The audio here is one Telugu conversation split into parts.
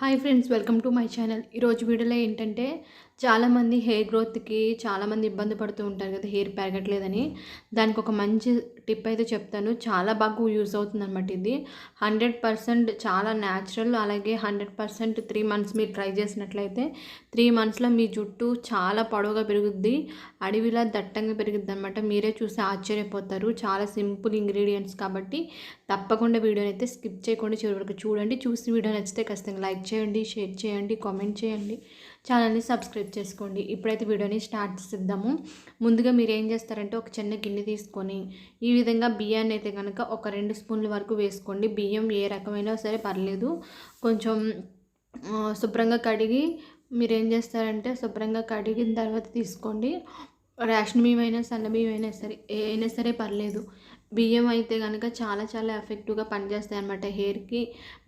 Hi friends welcome to my channel. ఈరోజు వీడియోలో ఏంటంటే చాలామంది హెయిర్ గ్రోత్కి చాలామంది ఇబ్బంది పడుతూ ఉంటారు కదా హెయిర్ పెరగట్లేదని. దానికి ఒక మంచి టిప్ అయితే చెప్తాను. చాలా బాగా యూజ్ అవుతుంది అనమాట ఇది. హండ్రెడ్ పర్సెంట్ చాలా న్యాచురల్ అలాగే హండ్రెడ్ పర్సెంట్ త్రీ మంత్స్ మీరు ట్రై చేసినట్లయితే త్రీ మంత్స్లో మీ జుట్టు చాలా పొడవుగా పెరుగుద్ది అడవిలా దట్టంగా పెరుగుద్ది అనమాట మీరే చూసి ఆశ్చర్యపోతారు. చాలా సింపుల్ ఇంగ్రీడియంట్స్ కాబట్టి తప్పకుండా వీడియోని అయితే స్కిప్ చేయకుండా చివరి వరకు చూడండి. చూసి వీడియో నచ్చితే ఖచ్చితంగా లైక్ చేయండి షేర్ చేయండి కామెంట్ చేయండి. ఛానల్ని సబ్స్క్రైబ్ చేసుకోండి. ఇప్పుడైతే వీడియోని స్టార్ట్ చేద్దాము ముందుగా మీరు ఏం చేస్తారంటే ఒక చిన్న గిన్నె తీసుకొని ఈ విధంగా బియ్యాన్ని అయితే కనుక ఒక రెండు స్పూన్ల వరకు వేసుకోండి. బియ్యం ఏ రకమైనా సరే పర్లేదు. కొంచెం శుభ్రంగా కడిగి మీరు ఏం చేస్తారంటే శుభ్రంగా కడిగిన తర్వాత తీసుకోండి. రేషన్ బియ్యం అయినా సన్న బియ్యమైనా సరే ఏ అయినా సరే పర్లేదు. బియ్యం అయితే కనుక చాలా చాలా ఎఫెక్టివ్గా పనిచేస్తాయి అనమాట హెయిర్కి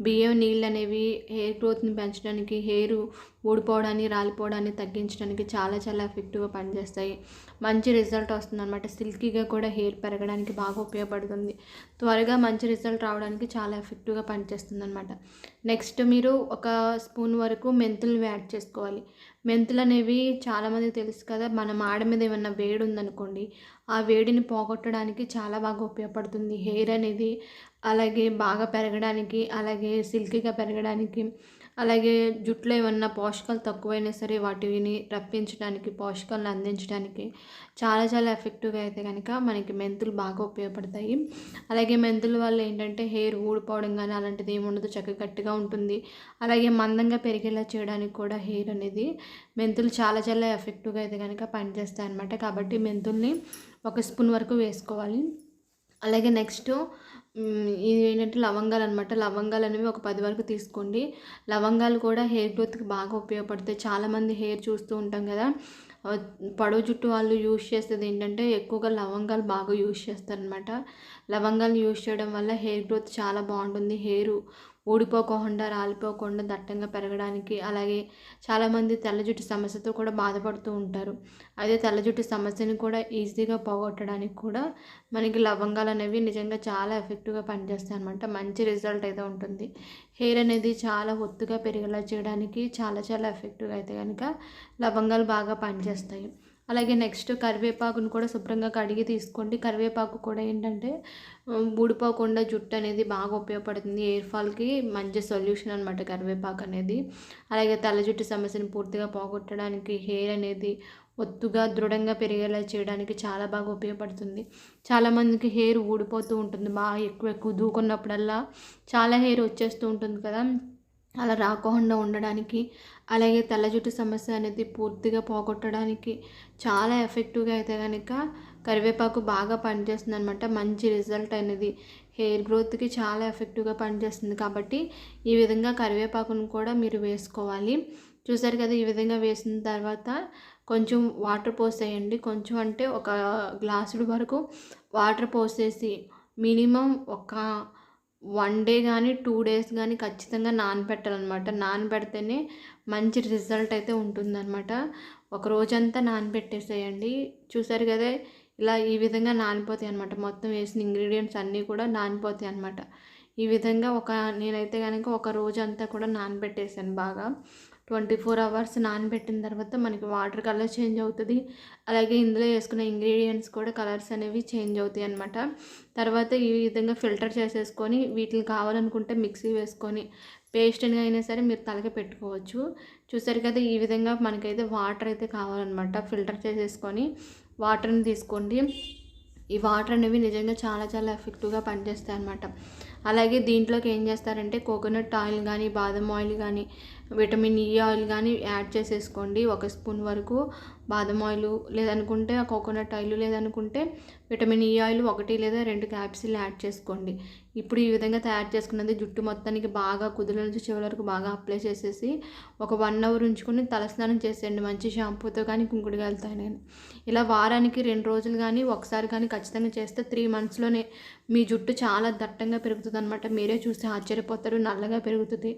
బియ్యం నీళ్ళు అనేవి హెయిర్ గ్రోత్ని పెంచడానికి హెయిర్ ఊడిపోవడాన్ని రాలిపోవడాన్ని తగ్గించడానికి చాలా చాలా ఎఫెక్టివ్గా పనిచేస్తాయి. మంచి రిజల్ట్ వస్తుంది అనమాట సిల్కీగా కూడా హెయిర్ పెరగడానికి బాగా ఉపయోగపడుతుంది. త్వరగా మంచి రిజల్ట్ రావడానికి చాలా ఎఫెక్టివ్గా పనిచేస్తుంది అనమాట నెక్స్ట్ మీరు ఒక స్పూన్ వరకు మెంతులు యాడ్ చేసుకోవాలి. మెంతులు అనేవి చాలామందికి తెలుసు కదా మన మాడ మీద ఏమన్నా వేడి ఉందనుకోండి ఆ వేడిని పోగొట్టడానికి చాలా బాగా ఉపయోగపడుతుంది. హెయిర్ అనేది అలాగే బాగా పెరగడానికి అలాగే సిల్కీగా పెరగడానికి అలాగే జుట్టులో ఏమన్నా పోషకాలు తక్కువైనా సరే వాటిని రప్పించడానికి పోషకాలను అందించడానికి చాలా చాలా ఎఫెక్టివ్గా అయితే కనుక మనకి మెంతులు బాగా ఉపయోగపడతాయి. అలాగే మెంతుల వల్ల ఏంటంటే హెయిర్ ఊడిపోవడం కానీ అలాంటిది ఏమి ఉండదు చక్కగా గట్టిగా ఉంటుంది. అలాగే మందంగా పెరిగేలా చేయడానికి కూడా హెయిర్ అనేది మెంతులు చాలా చాలా ఎఫెక్టివ్గా అయితే కనుక పనిచేస్తాయి అనమాట కాబట్టి మెంతుల్ని ఒక స్పూన్ వరకు వేసుకోవాలి. అలాగే నెక్స్ట్ ఇది ఏంటంటే లవంగాలు అనమాట లవంగాలు అనేవి ఒక పది వరకు తీసుకోండి. లవంగాలు కూడా హెయిర్ గ్రోత్కి బాగా ఉపయోగపడతాయి. చాలామంది హెయిర్ చూస్తూ ఉంటాం కదా. పొడవు జుట్టు వాళ్ళు యూజ్ చేసేది ఏంటంటే ఎక్కువగా లవంగాలు బాగా యూజ్ చేస్తారనమాట లవంగాలు యూజ్ చేయడం వల్ల హెయిర్ గ్రోత్ చాలా బాగుంటుంది. హెయిర్ ఊడిపోకుండా రాలిపోకుండా దట్టంగా పెరగడానికి అలాగే చాలామంది తెల్ల జుట్టు సమస్యతో కూడా బాధపడుతూ ఉంటారు. అదే తెల్ల జుట్టు సమస్యని కూడా ఈజీగా పోగొట్టడానికి కూడా మనకి లవంగాలు అనేవి నిజంగా చాలా ఎఫెక్టివ్గా పనిచేస్తాయి అనమాట మంచి రిజల్ట్ అయితే ఉంటుంది. హెయిర్ అనేది చాలా ఒత్తుగా పెరిగేలా చేయడానికి చాలా చాలా ఎఫెక్టివ్గా అయితే కనుక లవంగాలు బాగా పనిచేస్తాయి. అలాగే నెక్స్ట్ కరివేపాకును కూడా శుభ్రంగా కడిగి తీసుకోండి. కరివేపాకు కూడా ఏంటంటే ఊడిపోకుండా జుట్టు అనేది బాగా ఉపయోగపడుతుంది. ఎయిర్ ఫాల్కి మంచి సొల్యూషన్ అనమాట కరివేపాకు అనేది. అలాగే తల జుట్టు సమస్యను పూర్తిగా పోగొట్టడానికి హెయిర్ అనేది ఒత్తుగా దృఢంగా పెరిగేలా చేయడానికి చాలా బాగా ఉపయోగపడుతుంది. చాలామందికి హెయిర్ ఊడిపోతూ ఉంటుంది. బాగా ఎక్కువ ఎక్కువ దూకున్నప్పుడల్లా చాలా హెయిర్ వచ్చేస్తూ ఉంటుంది కదా. అలా రాకుండా ఉండడానికి అలాగే తెల్ల జుట్టు సమస్య అనేది పూర్తిగా పోగొట్టడానికి చాలా ఎఫెక్టివ్గా అయితే కనుక కరివేపాకు బాగా పనిచేస్తుంది అనమాట మంచి రిజల్ట్ అనేది. హెయిర్ గ్రోత్కి చాలా ఎఫెక్టివ్గా పనిచేస్తుంది కాబట్టి ఈ విధంగా కరివేపాకును కూడా మీరు వేసుకోవాలి. చూసారు కదా ఈ విధంగా వేసిన తర్వాత కొంచెం వాటర్ పోసేయండి. కొంచెం అంటే ఒక గ్లాసుడు వరకు వాటర్ పోసేసి మినిమం ఒక వన్ డే కానీ టూ డేస్ కానీ ఖచ్చితంగా నానబెట్టాలన్నమాట నానబెడితేనే మంచి రిజల్ట్ అయితే ఉంటుందన్నమాట. ఒక రోజంతా నానబెట్టేసేయండి చూసారు కదా ఇలా ఈ విధంగా నానిపోతాయి అనమాట మొత్తం వేసిన ఇంగ్రీడియంట్స్ అన్నీ కూడా నానిపోతాయి అనమాట ఈ విధంగా ఒక నేనైతే కనుక ఒక రోజంతా కూడా నానబెట్టేసాను బాగా. ట్వంటీ ఫోర్ అవర్స్ నానబెట్టిన తర్వాత మనకి వాటర్ కలర్ చేంజ్ అవుతుంది. అలాగే ఇందులో వేసుకున్న ఇంగ్రీడియంట్స్ కూడా కలర్స్ అనేవి చేంజ్ అవుతాయి అనమాట తర్వాత ఈ విధంగా ఫిల్టర్ చేసేసుకొని వీటిని కావాలనుకుంటే మిక్సీ వేసుకొని పేస్ట్ అయినా సరే మీరు తలకి పెట్టుకోవచ్చు. చూసారు కదా ఈ విధంగా మనకైతే వాటర్ అయితే కావాలన్నమాట. ఫిల్టర్ చేసేసుకొని వాటర్ని తీసుకోండి. ఈ వాటర్ అనేవి నిజంగా చాలా చాలా ఎఫెక్టివ్గా పనిచేస్తాయి అనమాట అలాగే దీంట్లోకి ఏం చేస్తారంటే కోకోనట్ ఆయిల్ కానీ బాదం ఆయిల్ కానీ విటమిన్ ఈ ఆయిల్ కానీ యాడ్ చేసేసుకోండి. ఒక స్పూన్ వరకు బాదం ఆయిల్ లేదనుకుంటే కోకోనట్ ఆయిల్ లేదనుకుంటే విటమిన్ e ఈ ఆయిల్ ఒకటి లేదా రెండు క్యాప్సిల్ యాడ్ చేసుకోండి. ఇప్పుడు ఈ విధంగా తయారు చేసుకున్నది జుట్టు మొత్తానికి బాగా కుదుల నుంచి చివరి వరకు బాగా అప్లై చేసేసి ఒక వన్ అవర్ ఉంచుకొని తలస్నానం చేసేయండి. మంచి షాంపూతో కానీ కుంకుడుగాయలతో నేను ఇలా వారానికి రెండు రోజులు కానీ ఒకసారి కానీ ఖచ్చితంగా చేస్తే త్రీ మంత్స్లోనే మీ జుట్టు చాలా దట్టంగా పెరుగుతుంది అనమాట మీరే చూసి ఆశ్చర్యపోతారు నల్లగా పెరుగుతుంది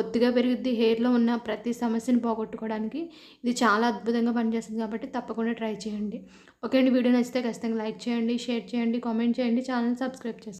ఒత్తిగా పెరుగుద్ది. హెయిర్లో ఉన్న ప్రతి సమస్యను పోగొట్టుకోవడానికి ఇది చాలా అద్భుతంగా పనిచేస్తుంది కాబట్టి తప్పకుండా ట్రై చేయండి. ఓకే అండి వీడియో నచ్చితే ఖచ్చితంగా లైక్ చేయండి షేర్ చేయండి కామెంట్ చేయండి ఛానల్ సబ్స్క్రైబ్ చేసుకోండి.